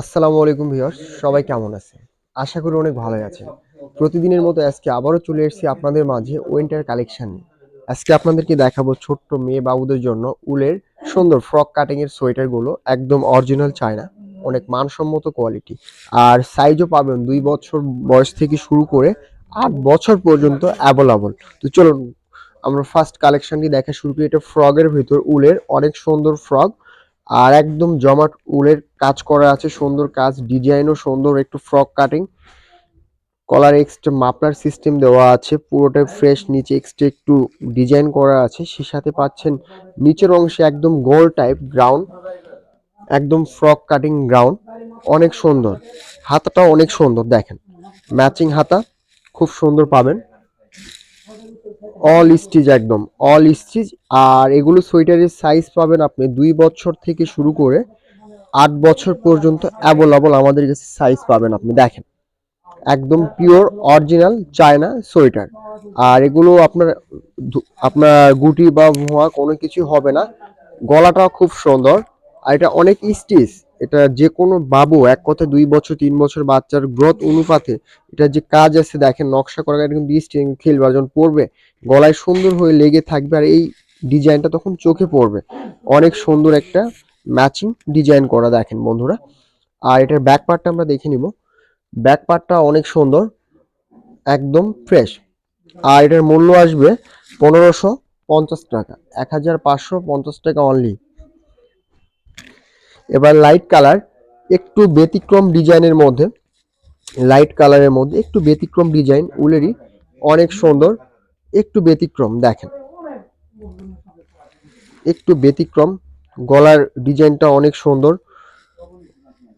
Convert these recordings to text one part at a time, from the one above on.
আসসালামু আলাইকুম ভিউয়ার্স, সবাই কেমন আছে আশা করি অনেক ভালোই আছেন। প্রতিদিনের মতো আজকে আবারও চলে এসেছি আপনাদের মাঝে উইন্টার কালেকশন নিয়ে। আজকে আপনাদেরকে দেখাবো ছোট্ট মেয়ে বাবুদের জন্য উলের সুন্দর ফ্রক কাটিং এর সোয়েটারগুলো একদম অরিজিনাল চায়না অনেক মানসম্মত কোয়ালিটি আর সাইজও পাবেন দুই বছর বয়স থেকে শুরু করে আট বছর পর্যন্ত অ্যাভেলেবল তো চলুন, আমরা ফার্স্ট কালেকশনটি দেখা শুরু করি। এটা ফ্রগের ভিতর উলের অনেক সুন্দর ফ্রক আর একদম জমাট উলের কাজ করা আছে, সুন্দর কাজ, ডিজাইনও সুন্দর, একটু frock cutting collar extra muffler system দেওয়া আছে পুরোটা ফ্রেশ নিচে এক্সট্রা একটু ডিজাইন করা আছে। সে সাথে পাচ্ছেন নিচের অংশে একদম গোল টাইপ গ্রাউন্ড একদম ফ্রক কাটিং গ্রাউন্ড অনেক সুন্দর। হাতাটাও অনেক সুন্দর, দেখেন। ম্যাচিং হাতা, খুব সুন্দর পাবেন। অল স্টিচ একদম অল স্টিচ আর এগুলো সোয়েটারের সাইজ পাবেন আপনি দুই বছর থেকে শুরু করে আট বছর পর্যন্ত অ্যাভেলেবল আমাদের কাছে সাইজ পাবেন আপনি, দেখেন। একদম পিওর অরিজিনাল চায়না সোয়েটার। আর এগুলো আপনার আপনার গুটি বা ভুয়া কোনো কিছু হবে না। গলাটাও খুব সুন্দর। আর এটা অনেক স্টিচ এটা যে কোনো বাবু, এক কথায় দুই বছর, তিন বছর বাচ্চার গ্রোথ অনুপাতে এটা যে কাজ আছে, দেখেন, নকশা করা এরকম স্টিং খেলবে আর যখন পরবে গলায় সুন্দর হয়ে লেগে থাকবে আর এই ডিজাইনটা তখন চোখে পড়বে। অনেক সুন্দর একটা ম্যাচিং ডিজাইন করা দেখেন বন্ধুরা। আর এটার ব্যাক পার্টটা আমরা দেখে নিব। ব্যাক পার্টটা অনেক সুন্দর, একদম ফ্রেশ আর এটার মূল্য আসবে পনেরোশো পঞ্চাশ টাকা, এক হাজার পাঁচশো পঞ্চাশ টাকা অনলি এবার লাইট কালার একটু ব্যতিক্রম ডিজাইনের মধ্যে লাইট কালারের মধ্যে একটু ব্যতিক্রম ডিজাইন, উলেরই অনেক সুন্দর। একটু ব্যতিক্রম দেখেন। একটু ব্যতিক্রম গলার ডিজাইনটা অনেক সুন্দর।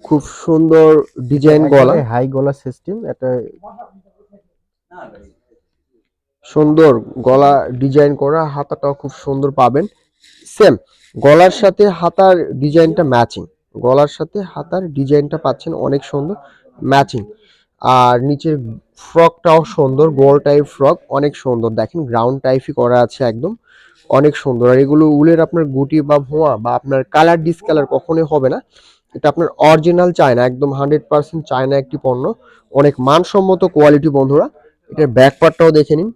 খুব সুন্দর ডিজাইন গলা। হাই গলা সিস্টেম এটা সুন্দর গলা ডিজাইন করা হাতাটাও খুব সুন্দর পাবেন। সেম গলার সাথে হাতার ডিজাইনটা ম্যাচিং গলার সাথে হাতার ডিজাইনটা পাচ্ছেন অনেক সুন্দর ম্যাচিং আর নিচের ফ্রকটাও সুন্দর, গোল টাইপ ফ্রক, অনেক সুন্দর। দেখেন গ্রাউন্ড টাইপই করা আছে একদম, অনেক সুন্দর। আর এগুলো উলের আপনার গুটি বা ভোঁয়া বা আপনার কালার ডিসকালার কখনোই হবে না। এটা আপনার অরিজিনাল চায়না, একদম হান্ড্রেড পার্সেন্ট চায়না একটি পণ্য। অনেক মানসম্মত কোয়ালিটি বন্ধুরা। এটার ব্যাক পার্টটাও দেখে নিন।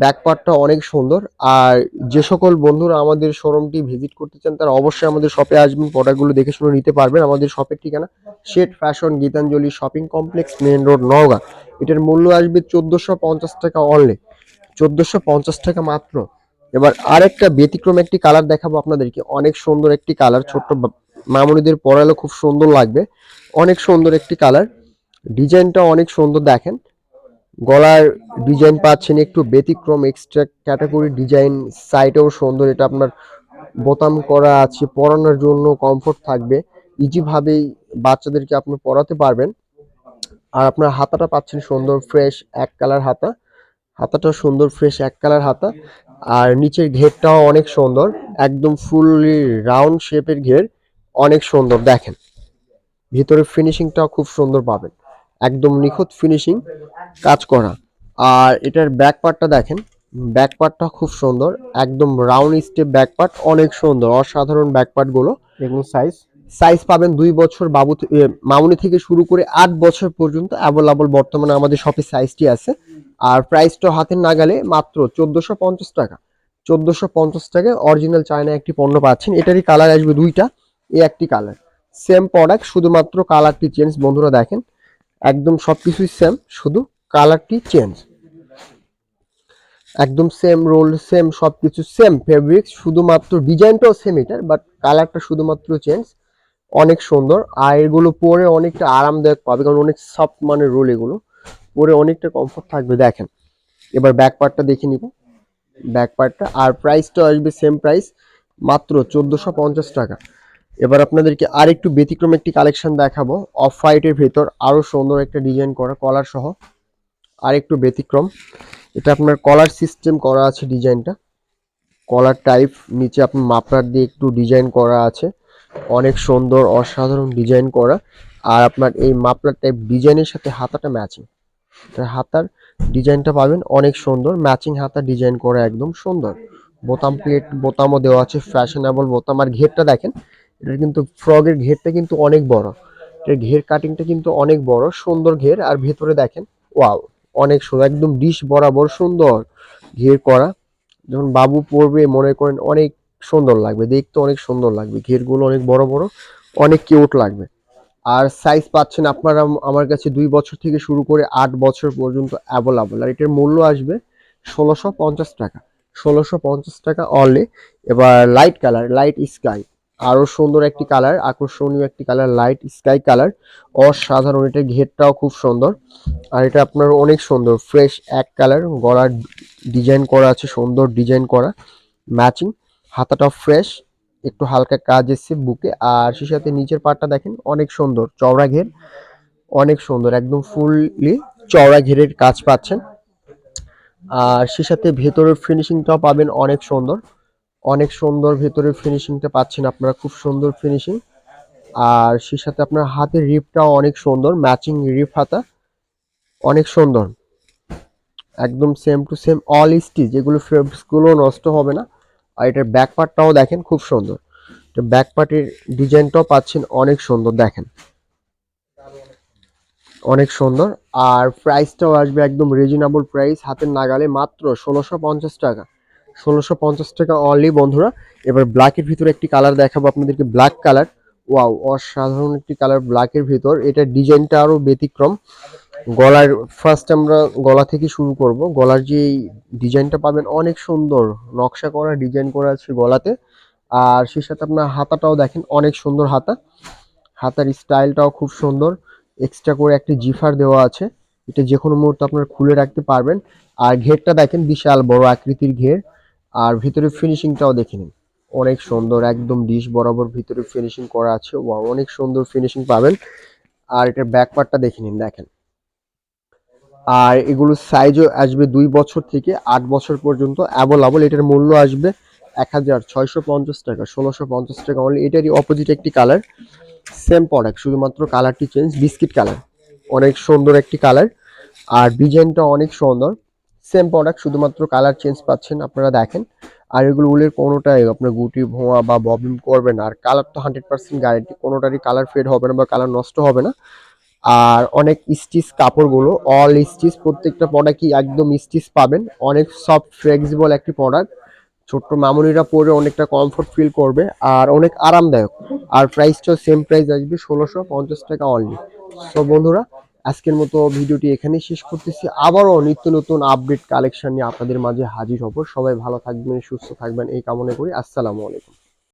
ব্যাক পার্টটা অনেক সুন্দর। আর যে সকল বন্ধুরা আমাদের শোরুমটি ভিজিট করতে চান, তারা অবশ্যই আমাদের শপে আসবেন প্রোডাক্টগুলো দেখে শুনে নিতে পারবেন। আমাদের শপের ঠিকানা শেট fashion Gitanjali shopping complex main road Naogaon. এটার মূল্য আসবে চোদ্দোশো পঞ্চাশ টাকা অনলি চোদ্দোশো পঞ্চাশ টাকা মাত্র। এবার আরেকটা ব্যতিক্রম একটি কালার দেখাবো আপনাদেরকে। অনেক সুন্দর একটি কালার ছোট্ট মামুনিদের পরালে খুব সুন্দর লাগবে। অনেক সুন্দর একটি কালার ডিজাইনটা অনেক সুন্দর দেখেন। গলার ডিজাইন পাচ্ছেন একটু ব্যতিক্রম এক্সট্রা ক্যাটাগরি ডিজাইন সাইটেও সুন্দর, এটা আপনার বোতাম করা আছে, পরানোর জন্য কমফোর্ট থাকবে। ইজিভাবেই বাচ্চাদেরকে আপনি পরাতে পারবেন। আর আপনার হাতাটা পাচ্ছেন সুন্দর ফ্রেশ এক কালার হাতা। হাতাটা সুন্দর ফ্রেশ এক কালার হাতা। আর নিচের ঘেরটাও অনেক সুন্দর, একদম ফুললি রাউন্ড শেপের ঘের, অনেক সুন্দর, দেখেন। ভিতরে ফিনিশিংটাও খুব সুন্দর পাবেন। একদম নিখুঁত ফিনিশিং কাজ করা। আর এটার ব্যাক পার্টটা দেখেন ব্যাক পার্টটা খুব সুন্দর একদম রাউন্ড স্টেপ ব্যাক পার্ট অনেক সুন্দর অসাধারণ ব্যাক পার্টগুলো এবং সাইজ সাইজ পাবেন দুই বছর বাবু মামুনি থেকে শুরু করে আট বছর পর্যন্ত অ্যাভেলেবল বর্তমানে আমাদের শপে সাইজটি আছে। আর প্রাইসটা হাতের নাগালে মাত্র চোদ্দোশো পঞ্চাশ টাকা। চোদ্দোশো পঞ্চাশ টাকায় অরিজিনাল চায়না একটি পণ্য পাচ্ছেন। এটারই কালার আসবে দুইটা এ একটি কালার সেম প্রোডাক্ট শুধুমাত্র কালারটি চেঞ্জ বন্ধুরা দেখেন। একদম সব কিছুই সেম শুধু কালারটি চেঞ্জ একদম সেম রোল সেম সব কিছু সেম ফেব্রিক শুধুমাত্র ডিজাইনটাও সেম এটার বাট কালারটা শুধুমাত্র চেঞ্জ অনেক সুন্দর, আর এগুলো পরে অনেকটা আরামদায়ক পাবে, কারণ অনেক সফট মানের রোল এগুলো। পরে অনেকটা কমফোর্ট থাকবে, দেখেন। এবার ব্যাক পার্টটা দেখে নিব। ব্যাক পার্টটা আর প্রাইসটা আসবে সেম প্রাইস মাত্র চোদ্দোশো টাকা। এবার আপনাদেরকে আর একটু ব্যতিক্রম একটি কালেকশন দেখাবো। অফ হোয়াইটের ভেতর আরও সুন্দর একটা ডিজাইন করা কলার সহ। আর একটু ব্যতিক্রম। এটা আপনার কলার সিস্টেম করা আছে ডিজাইনটা কলার টাইপ নিচে আপনার মাপলার দিয়ে একটু ডিজাইন করা আছে। অনেক সুন্দর, অসাধারণ ডিজাইন করা। আর আপনার এই মাপলার টাইপ ডিজাইনের সাথে হাতাটা ম্যাচিং হাতার ডিজাইনটা পাবেন, অনেক সুন্দর। ম্যাচিং হাতা ডিজাইন করা একদম সুন্দর। বোতাম প্লেট বোতামও দেওয়া আছে ফ্যাশনেবল বোতাম। আর ঘেরটা দেখেন এটা কিন্তু ফ্রগের ঘেরটা কিন্তু অনেক বড়। এটার ঘের কাটিংটা কিন্তু অনেক বড়, সুন্দর ঘের। আর ভেতরে দেখেন ওয়াও অনেক সুন্দর, একদম ডিশ বরাবর সুন্দর ঘের করা। যখন বাবু পরবে, মনে করেন অনেক সুন্দর লাগবে, দেখতে অনেক সুন্দর লাগবে। ঘেরগুলো অনেক বড় বড়, অনেক কিউট লাগবে। আর সাইজ পাচ্ছেন আপনারা, আমার কাছে দুই বছর থেকে শুরু করে আট বছর পর্যন্ত অ্যাভেলেবল আর এটার মূল্য আসবে ষোলোশো পঞ্চাশ টাকা। ষোলোশো পঞ্চাশ টাকা অনলি এবার লাইট কালার লাইট স্কাই আরও সুন্দর একটি কালার, আকর্ষণীয় একটি কালার লাইট স্কাই কালার অসাধারণ। এটা ঘেরটাও খুব সুন্দর। আর এটা আপনার অনেক সুন্দর ফ্রেশ এক কালার গলার ডিজাইন করা আছে, সুন্দর ডিজাইন করা ম্যাচিং হাতাটা ফ্রেশ একটু হালকা কাজ এসছে বুকে। আর সে সাথে নিচের পাটটা দেখেন, অনেক সুন্দর, চওড়া ঘের, অনেক সুন্দর, একদম ফুললি চওড়া ঘেরের কাজ পাচ্ছেন। আর সে সাথে ভেতরের ফিনিশিংটাও পাবেন, অনেক সুন্দর। অনেক সুন্দর ভেতরে ফিনিশিংটা পাচ্ছেন আপনারা, খুব সুন্দর ফিনিশিং আর সে সাথে আপনার হাতের রিপটাও অনেক সুন্দর ম্যাচিং রিপ হাতা, অনেক সুন্দর। একদম same to same all stitch যেগুলো গুলো নষ্ট হবে না। আর এটার ব্যাক পার্টটাও দেখেন, খুব সুন্দর। এটা ব্যাক পার্টের ডিজাইনটাও পাচ্ছেন, অনেক সুন্দর, দেখেন। অনেক সুন্দর। আর প্রাইসটাও আসবে একদম রিজনেবল প্রাইস হাতের নাগালে মাত্র ষোলোশো পঞ্চাশ টাকা। ষোলোশো পঞ্চাশ টাকা অনলি বন্ধুরা। এবার ব্ল্যাকের ভিতরে একটি কালার দেখাবো আপনাদেরকে ব্ল্যাক কালার ওয়াও অসাধারণ একটি কালার ব্ল্যাকের ভিতর। এটা ডিজাইনটা আরও ব্যতিক্রম। গলার ফার্স্ট আমরা গলা থেকে শুরু করব। গলার যে ডিজাইনটা পাবেন, অনেক সুন্দর। নকশা করা, ডিজাইন করা আছে গলাতে। আর সেই সাথে আপনার হাতাটাও দেখেন, অনেক সুন্দর হাতা। হাতার স্টাইলটাও খুব সুন্দর। এক্সট্রা করে একটি জিফার দেওয়া আছে। এটা যে কোনো মুহূর্তে আপনার খুলে রাখতে পারবেন। আর ঘেরটা দেখেন, বিশাল বড় আকৃতির ঘের। আর ভিতরে ফিনিশিংটাও দেখে নিন। অনেক সুন্দর, একদম ডিশ বরাবর ভিতরে ফিনিশিং করা আছে। ওয়া অনেক সুন্দর ফিনিশিং পাবেন। আর এটার ব্যাক পার্টটা দেখে নিন, দেখেন। আর এগুলোর সাইজও আসবে দুই বছর থেকে আট বছর পর্যন্ত অ্যাভেলেবল এটার মূল্য আসবে এক হাজার ছয়শো পঞ্চাশ টাকা, ষোলোশো পঞ্চাশ টাকা অনলি এটারই অপোজিট একটি কালার সেম প্রোডাক্ট শুধুমাত্র কালারটি চেঞ্জ বিস্কিট কালার অনেক সুন্দর একটি কালার আর ডিজাইনটা অনেক সুন্দর। সেম প্রোডাক্ট শুধুমাত্র কালার চেঞ্জ পাচ্ছেন আপনারা দেখেন। আর এগুলো উলের কোনোটাই আপনার গুটি, ভোঁয়া বা ববিম করবে না। আর কালার তো হান্ড্রেড পার্সেন্ট গ্যারেন্টি কোনোটারই কালার ফেড হবে না বা কালার নষ্ট হবে না। আর অনেক স্টিচ কাপড়গুলো অল স্টিচ প্রত্যেকটা প্রোডাক্টই একদম স্টিচ পাবেন। অনেক সফট ফ্লেক্সিবল একটি প্রোডাক্ট ছোট্ট মামুনিরা পরে অনেকটা কমফোর্ট ফিল করবে। আর অনেক আরামদায়ক। আর প্রাইসটাও সেম প্রাইস আসবে ষোলোশো পঞ্চাশ টাকা অনলি সো বন্ধুরা আজকের মতো ভিডিওটি এখানেই শেষ করতেছি। আবারও নিত্য নতুন আপডেট কালেকশন নিয়ে আপনাদের মাঝে হাজির হব। সবাই ভালো থাকবেন, সুস্থ থাকবেন, এই কামনা করি। আসসালামু আলাইকুম।